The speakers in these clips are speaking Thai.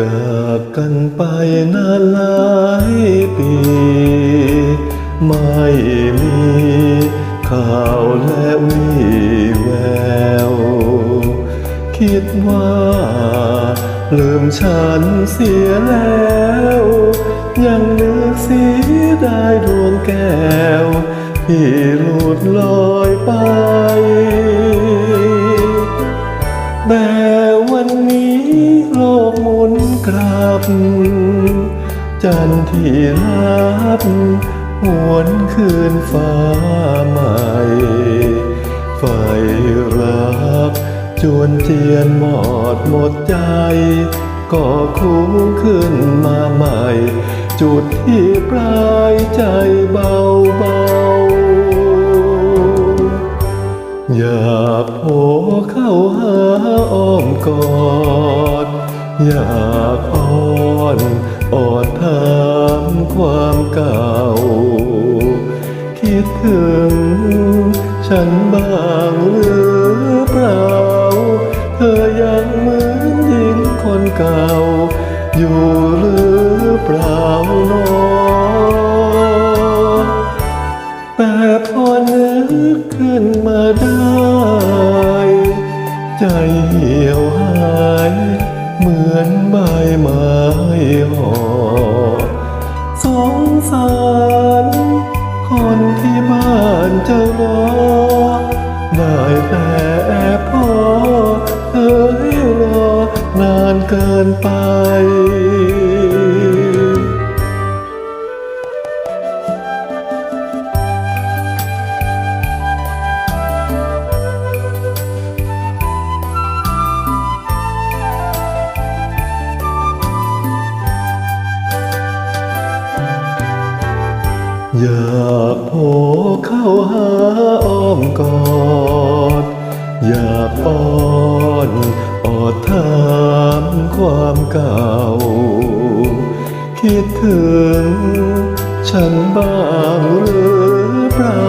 จากกันไปนานหลายปี ไม่มีข่าวและวีแวว คิดว่า ลืมฉันเสียแล้ว ยังนึกเสียได้ดวงแก้ว ที่หลุดลอยไปแต่ จันที่รับหวนคืนฟ้าใหม่ไฟรักจวนเจียนหมอดหมดใจ ก็คุ้ขึ้นมาใหม่ จุดที่ปลายใจเบาเบาอย่าโผล่เข้าหาอ้อมกอด อย่ากอ้อ ออดถามความเก่า คิดถึงฉันบ้างหรือเปล่า เธอยังเหมือนหญิงคนเก่า อยู่หรือเปล่าหนอแต่พอนึกขึ้นมาได้ ใจเหี่ยวหาย หอสงสารคนที่บ้านเจ้ารอได้แต่แอบพอเธอให้รอนานเกินไป อยากโผล่เข้าหาอ้อมกอด อยากอ้อนอดถามความเก่า คิดถึงฉันบ้างหรือเปล่า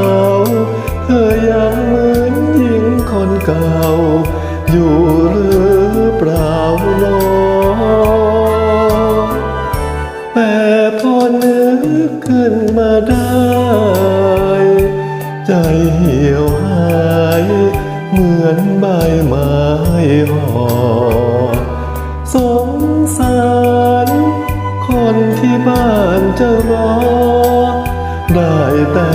เธอยังเหมือนหญิงคนเก่า อยู่ ขึ้นมาได้ ใจเหี่ยวหาย เหมือนใบไม้ห่อสงสาร คนที่บ้านจะรอ ได้แต่